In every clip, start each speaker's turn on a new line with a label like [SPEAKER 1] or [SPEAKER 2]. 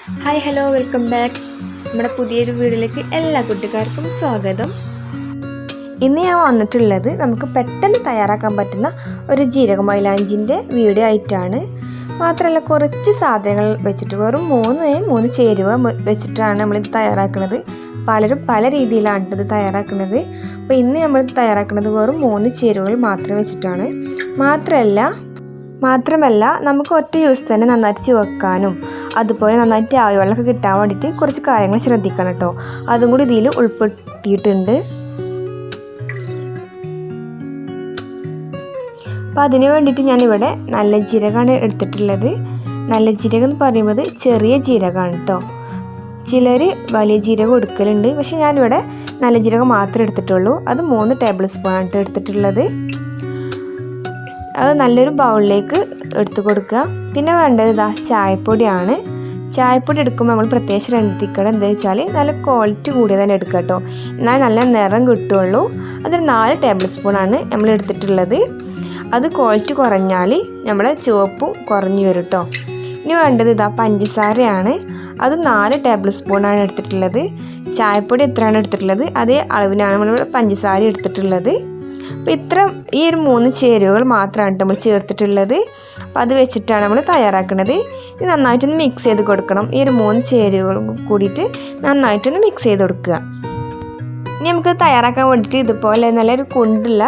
[SPEAKER 1] Hi hello welcome back നമ്മുടെ പുതിയൊരു വീഡിയോയിലേക്ക് എല്ലാ കുട്ടിക്കാർക്കും സ്വാഗതം. ഇന്ന് ഞാൻ വന്നിട്ടുള്ളത് നമുക്ക് പെട്ടെന്ന് തയ്യാറാക്കാൻ പറ്റുന്ന ഒരു ജീരക മൈലാഞ്ചിന്റെ വീഡിയോ ആയിട്ടാണ്. മാത്രമല്ല കുറച്ച് സാധനങ്ങൾ വെച്ചിട്ട് വെറും മൂന്ന് മൂന്ന് ചേരുവ വെച്ചിട്ടാണ് നമ്മളിത് തയ്യാറാക്കുന്നത്. പലരും പല രീതിയിലാണ് ഇത് തയ്യാറാക്കുന്നത്. അപ്പോൾ ഇന്ന് നമ്മൾ തയ്യാറാക്കുന്നത് വെറും മൂന്ന് ചേരുവകൾ മാത്രം വെച്ചിട്ടാണ്. മാത്രമല്ല മാത്രമല്ല നമുക്ക് ഒറ്റ യൂസ് തന്നെ നന്നായിട്ട് ചുവക്കാനും അതുപോലെ നന്നായിട്ട് ആവിവെള്ളമൊക്കെ കിട്ടാൻ വേണ്ടിയിട്ട് കുറച്ച് കാര്യങ്ങൾ ശ്രദ്ധിക്കണം കേട്ടോ അതും കൂടി ഇതിൽ ഉൾപ്പെടുത്തിയിട്ടുണ്ട്. അപ്പോൾ അതിന് വേണ്ടിയിട്ട് ഞാനിവിടെ നല്ല ജീരകമാണ് എടുത്തിട്ടുള്ളത്. നല്ല ജീരകം എന്ന് പറയുന്നത് ചെറിയ ജീരകമാണ് കേട്ടോ ചിലർ വലിയ ജീരകം എടുക്കലുണ്ട്. പക്ഷെ ഞാനിവിടെ നല്ല ജീരകം മാത്രമേ എടുത്തിട്ടുള്ളൂ. അത് മൂന്ന് ടേബിൾ സ്പൂൺ ആണ് എടുത്തിട്ടുള്ളത്. അത് നല്ലൊരു ബൗളിലേക്ക് എടുത്തു കൊടുക്കുക. പിന്നെ വേണ്ടത് ഇതാ ചായപ്പൊടിയാണ്. ചായപ്പൊടി എടുക്കുമ്പോൾ നമ്മൾ പ്രത്യേകം ശ്രദ്ധിക്കണം എന്താ വെച്ചാൽ നല്ല ക്വാളിറ്റി കൂടിയ തന്നെ എടുക്കുക കേട്ടോ. എന്നാൽ നല്ല നിറം കിട്ടുള്ളൂ അതൊരു നാല് ടേബിൾ സ്പൂണാണ് നമ്മൾ എടുത്തിട്ടുള്ളത്. അത് ക്വാളിറ്റി കുറഞ്ഞാൽ നമ്മുടെ ചുവപ്പും കുറഞ്ഞു വരും കേട്ടോ. ഇനി വേണ്ടത് ഇതാ പഞ്ചസാരയാണ്. അത് നാല് ടേബിൾ സ്പൂണാണ് എടുത്തിട്ടുള്ളത്. ചായപ്പൊടി എത്രയാണ് എടുത്തിട്ടുള്ളത്? അതേ അളവിനാണ് നമ്മളിവിടെ പഞ്ചസാര എടുത്തിട്ടുള്ളത്. അപ്പോൾ ഇത്ര ഈ ഒരു മൂന്ന് ചേരുവകൾ മാത്രമാണ് നമ്മൾ ചേർത്തിട്ടുള്ളത്. അപ്പോൾ അത് വെച്ചിട്ടാണ് നമ്മൾ തയ്യാറാക്കുന്നത് ഇത് നന്നായിട്ടൊന്ന് മിക്സ് ചെയ്ത് കൊടുക്കണം. ഈ ഒരു മൂന്ന് ചേരുവകളും കൂടിയിട്ട് നന്നായിട്ടൊന്ന് മിക്സ് ചെയ്ത് കൊടുക്കുക. ഇനി നമുക്ക് തയ്യാറാക്കാൻ വേണ്ടിയിട്ട് ഇതുപോലെ നല്ലൊരു കുണ്ടുള്ള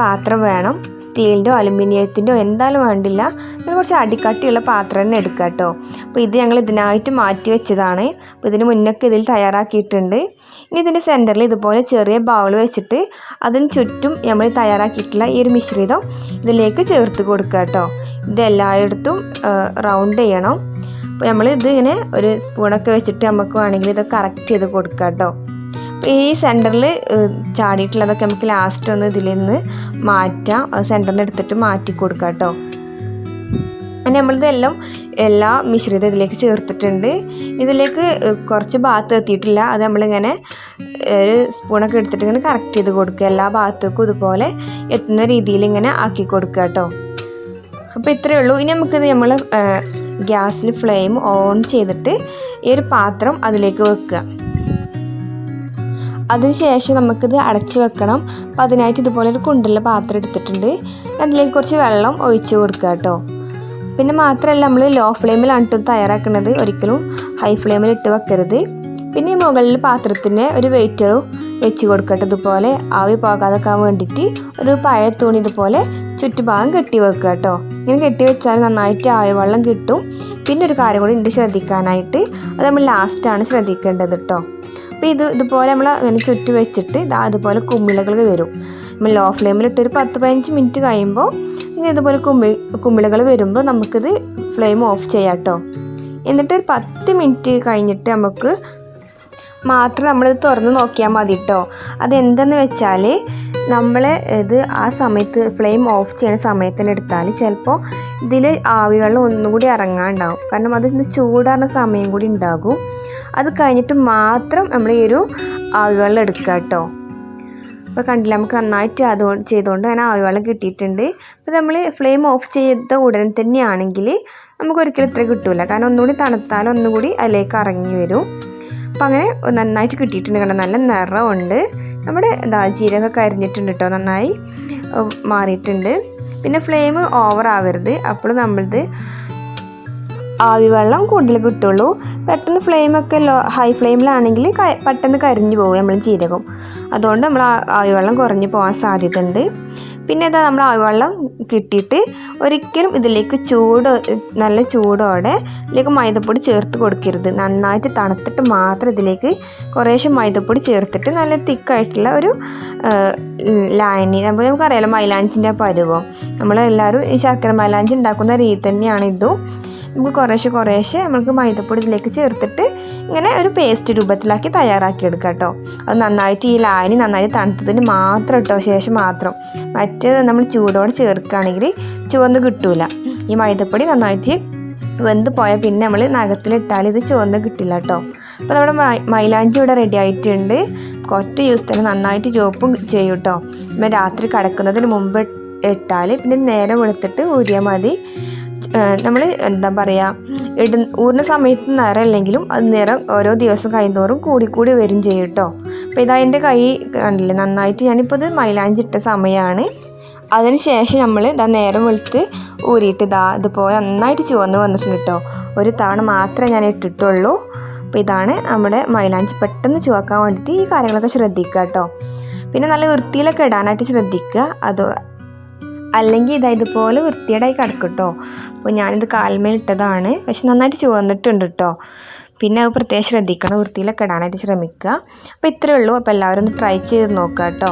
[SPEAKER 1] പാത്രം വേണം. സ്റ്റീലിന്റെയോ അലുമിനിയത്തിന്റെയോ എന്തായാലും വേണ്ടില്ല. ഇതിന് കുറച്ച് അടിക്കട്ടിയുള്ള പാത്രം തന്നെ എടുക്കുക കേട്ടോ. അപ്പോൾ ഇത് ഞങ്ങൾ ഇതിനായിട്ട് മാറ്റി വെച്ചതാണ്. അപ്പോൾ ഇതിന് മുന്നൊക്കെ ഇതിൽ തയ്യാറാക്കിയിട്ടുണ്ട്. ഇനി ഇതിന്റെ സെന്ററിൽ ഇതുപോലെ ചെറിയ ബൗൾ വെച്ചിട്ട് അതിന് ചുറ്റും നമ്മൾ തയ്യാറാക്കിയിട്ടുള്ള ഈ ഒരു മിശ്രിതം ഇതിലേക്ക് ചേർത്ത് കൊടുക്കുക കേട്ടോ. ഇതെല്ലായിടത്തും റൗണ്ട് ചെയ്യണം. അപ്പോൾ നമ്മൾ ഇത് ഇങ്ങനെ ഒരു സ്പൂണൊക്കെ വെച്ചിട്ട് നമുക്ക് വേണമെങ്കിൽ ഇത് കറക്റ്റ് ചെയ്ത് കൊടുക്കുക കേട്ടോ. ഈ സെന്ററിൽ ചാടിയിട്ടുള്ളതൊക്കെ നമുക്ക് ലാസ്റ്റ് ഒന്ന് ഇതിൽ നിന്ന് മാറ്റാം. അത് സെന്ററിൽ നിന്ന് എടുത്തിട്ട് മാറ്റി കൊടുക്കാം കേട്ടോ അങ്ങനെ നമ്മളിതെല്ലാം എല്ലാ മിശ്രിത ഇതിലേക്ക് ചേർത്തിട്ടുണ്ട്. ഇതിലേക്ക് കുറച്ച് ഭാഗത്ത് എത്തിയിട്ടില്ല. അത് നമ്മളിങ്ങനെ ഒരു സ്പൂണൊക്കെ എടുത്തിട്ട് ഇങ്ങനെ കറക്റ്റ് ചെയ്ത് കൊടുക്കുക. എല്ലാ ഭാഗത്തേക്കും ഇതുപോലെ എത്തുന്ന രീതിയിൽ ഇങ്ങനെ ആക്കി കൊടുക്കുക കേട്ടോ അപ്പോൾ ഇത്രയേ ഉള്ളൂ. ഇനി നമുക്കിത് നമ്മൾ ഗ്യാസിൽ ഫ്ലെയിം ഓൺ ചെയ്തിട്ട് ഈ ഒരു പാത്രം അതിലേക്ക് വെക്കുക. അതിനുശേഷം നമുക്കിത് അടച്ച് വെക്കണം. അപ്പം അതിനായിട്ട് ഇതുപോലെ ഒരു കുണ്ടുള്ള പാത്രം എടുത്തിട്ടുണ്ട്. അതിലേക്ക് കുറച്ച് വെള്ളം ഒഴിച്ച് കൊടുക്കുക കേട്ടോ. പിന്നെ മാത്രമല്ല നമ്മൾ ലോ ഫ്ലെയിമിലാണ് ഇട്ട് തയ്യാറാക്കുന്നത് ഒരിക്കലും ഹൈ ഫ്ലെയിമിൽ ഇട്ട് വെക്കരുത്. പിന്നെ ഈ മുകളിൽ പാത്രത്തിന് ഒരു വെയിറ്ററും വെച്ച് കൊടുക്കട്ടെ ഇതുപോലെ. ആവി പോകാതെക്കാൻ വേണ്ടിയിട്ട് ഒരു പഴയ തുണി ഇതുപോലെ ചുറ്റുഭാഗം കെട്ടി വെക്കുക കേട്ടോ. ഇങ്ങനെ കെട്ടി വെച്ചാൽ നന്നായിട്ട് ആവി വെള്ളം കിട്ടും. പിന്നെ ഒരു കാര്യം കൂടി ഉണ്ട് ശ്രദ്ധിക്കാനായിട്ട്. അത് നമ്മൾ ലാസ്റ്റാണ് ശ്രദ്ധിക്കേണ്ടത് കേട്ടോ. അപ്പോൾ ഇത് ഇതുപോലെ നമ്മൾ അങ്ങനെ ചുറ്റി വെച്ചിട്ട് ഇതാ അതുപോലെ കുമ്മിളകൾ വരും. നമ്മൾ ലോ ഫ്ലെയിമിൽ ഒരു പത്ത് പതിനഞ്ച് മിനിറ്റ് കഴിയുമ്പോൾ ഇങ്ങനെ ഇതുപോലെ കുമ്മി കുമ്മിളകൾ വരുമ്പോൾ നമുക്കിത് ഫ്ലെയിം ഓഫ് ചെയ്യാം കേട്ടോ എന്നിട്ട് ഒരു പത്ത് മിനിറ്റ് കഴിഞ്ഞിട്ട് നമുക്ക് മാത്രം നമ്മളിത് തുറന്ന് നോക്കിയാൽ മതി കേട്ടോ അതെന്തെന്ന് വെച്ചാൽ നമ്മൾ ഇത് ആ സമയത്ത് ഫ്ലെയിം ഓഫ് ചെയ്യുന്ന സമയത്ത് തന്നെ എടുത്താൽ ചിലപ്പോൾ ഇതിൽ ആവിവെള്ളം ഒന്നും കൂടി ഇറങ്ങാണ്ടാവും. കാരണം അതൊന്ന് ചൂടാറുന്ന സമയം കൂടി ഉണ്ടാകും. അത് കഴിഞ്ഞിട്ട് മാത്രം നമ്മൾ ഈ ഒരു ആവിവെള്ളം എടുക്കുക കേട്ടോ. അപ്പോൾ കണ്ടില്ല നമുക്ക് നന്നായിട്ട് അത് ചെയ്തുകൊണ്ട് അങ്ങനെ ആവിവെള്ളം കിട്ടിയിട്ടുണ്ട്. അപ്പോൾ നമ്മൾ ഫ്ലെയിം ഓഫ് ചെയ്ത ഉടൻ തന്നെയാണെങ്കിൽ നമുക്ക് ഒരിക്കലും ഇത്ര കിട്ടില്ല കാരണം ഒന്നുകൂടി തണുത്താൽ ഒന്നുകൂടി അതിലേക്ക് ഇറങ്ങി വരും. അപ്പോൾ അങ്ങനെ നന്നായിട്ട് കിട്ടിയിട്ടുണ്ട് കണ്ടോ. നല്ല നിറമുണ്ട് നമ്മുടെ എന്താ ജീരകമൊക്കെ അരിഞ്ഞിട്ടുണ്ട് കേട്ടോ. നന്നായി മാറിയിട്ടുണ്ട്. പിന്നെ ഫ്ലെയിം ഓവർ ആവരുത്. അപ്പോൾ നമ്മളിത് ആവി വെള്ളം കൂടുതൽ കിട്ടുള്ളൂ. പെട്ടെന്ന് ഫ്ലെയിമൊക്കെ ലോ ഹൈ ഫ്ലെയിമിലാണെങ്കിൽ പെട്ടെന്ന് കരിഞ്ഞു പോകും നമ്മൾ ജീരകം. അതുകൊണ്ട് നമ്മൾ ആവി വെള്ളം കുറഞ്ഞു പോകാൻ സാധ്യതയുണ്ട്. പിന്നെ ഇതാ നമ്മൾ ആവി വെള്ളം കിട്ടിയിട്ട് ഒരിക്കലും ഇതിലേക്ക് ചൂട് നല്ല ചൂടോടെ ഇതിലേക്ക് മൈദപ്പൊടി ചേർത്ത് കൊടുക്കരുത്. നന്നായിട്ട് തണുത്തിട്ട് മാത്രം ഇതിലേക്ക് കുറേശ്ശെ മൈദപ്പൊടി ചേർത്തിട്ട് നല്ല തിക്കായിട്ടുള്ള ഒരു ലായനി അപ്പോൾ നമുക്കറിയാലോ മൈലാഞ്ചിന്റെ പരുവം. നമ്മളെല്ലാവരും ഈ ശർക്കര മൈലാഞ്ചി ഉണ്ടാക്കുന്ന രീതി തന്നെയാണ് ഇതും. നമുക്ക് കുറേശ്ശെ കുറേശ്ശെ നമുക്ക് മൈദപ്പൊടി ഇതിലേക്ക് ചേർത്തിട്ട് ഇങ്ങനെ ഒരു പേസ്റ്റ് രൂപത്തിലാക്കി തയ്യാറാക്കി കേട്ടോ. അത് നന്നായിട്ട് ഈ ലായനി നന്നായിട്ട് തണുത്തതിന് മാത്രം കേട്ടോ ശേഷം മാത്രം. മറ്റേത് നമ്മൾ ചൂടോടെ ചേർക്കുകയാണെങ്കിൽ ചുവന്ന് കിട്ടൂല. ഈ മൈദപ്പൊടി നന്നായിട്ട് വെന്ത് പോയാൽ പിന്നെ നമ്മൾ നഖത്തിലിട്ടാൽ ഇത് ചുവന്ന് കിട്ടില്ല കേട്ടോ. അപ്പോൾ നമ്മുടെ മൈലാഞ്ചി ഇവിടെ റെഡി ആയിട്ടുണ്ട്. ഒറ്റ യൂസ് തന്നെ നന്നായിട്ട് ചുവപ്പും ചെയ്യും കേട്ടോ. പിന്നെ രാത്രി കിടക്കുന്നതിന് മുമ്പ് ഇട്ടാൽ പിന്നെ നേരെ വെളുത്തിട്ട് ഊരിയാൽ മതി. നമ്മൾ എന്താ പറയുക ഇട ഊർന്ന സമയത്ത് നിറയില്ലെങ്കിലും അത് നിറം ഓരോ ദിവസം കഴിയുന്നതോറും കൂടിക്കൂടി വരും ചെയ്യും കേട്ടോ അപ്പോൾ ഇതാ എന്റെ കൈ കണ്ടില്ലേ നന്നായിട്ട് ഞാനിപ്പോൾ ഇത് മൈലാഞ്ചി ഇട്ട സമയമാണ് അതിനുശേഷം നമ്മൾ ഇതാ നേരം വെളുത്ത് ഊരിയിട്ട് ഇതാ ഇതുപോലെ നന്നായിട്ട് ചുവന്ന് വന്നിട്ടുണ്ട് കേട്ടോ ഒരു തവണ മാത്രമേ ഞാൻ ഇട്ടിട്ടുള്ളൂ. അപ്പോൾ ഇതാണ് നമ്മുടെ മൈലാഞ്ചി പെട്ടെന്ന് ചുവക്കാൻ വേണ്ടിയിട്ട് ഈ കാര്യങ്ങളൊക്കെ ശ്രദ്ധിക്കുക കേട്ടോ പിന്നെ നല്ല വൃത്തിയിലൊക്കെ ഇടാനായിട്ട് ശ്രദ്ധിക്കുക. അത് അല്ലെങ്കിൽ ഇതാ ഇതുപോലെ വൃത്തിയേടായി കിടക്കും കേട്ടോ അപ്പോൾ ഞാനിത് കാൽമേൽ ഇട്ടതാണ്. പക്ഷെ നന്നായിട്ട് ചുവന്നിട്ടുണ്ട് കേട്ടോ. പിന്നെ അത് പ്രത്യേകം ശ്രദ്ധിക്കണം. വൃത്തിയിലൊക്കെ ഇടാനായിട്ട് ശ്രമിക്കുക. അപ്പോൾ ഇത്രയേ ഉള്ളൂ. അപ്പോൾ എല്ലാവരും ഒന്ന് ട്രൈ ചെയ്ത് നോക്കുക കേട്ടോ.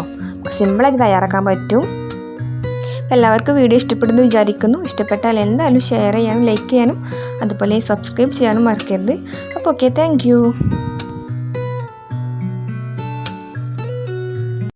[SPEAKER 1] സിമ്പിളായിട്ട് തയ്യാറാക്കാൻ പറ്റും. അപ്പോൾ എല്ലാവർക്കും വീഡിയോ ഇഷ്ടപ്പെടുന്നു വിചാരിക്കുന്നു. ഇഷ്ടപ്പെട്ടാൽ എന്തായാലും ഷെയർ ചെയ്യാനും ലൈക്ക് ചെയ്യാനും അതുപോലെ സബ്സ്ക്രൈബ് ചെയ്യാനും മറക്കരുത്. അപ്പോൾ ഓക്കെ താങ്ക്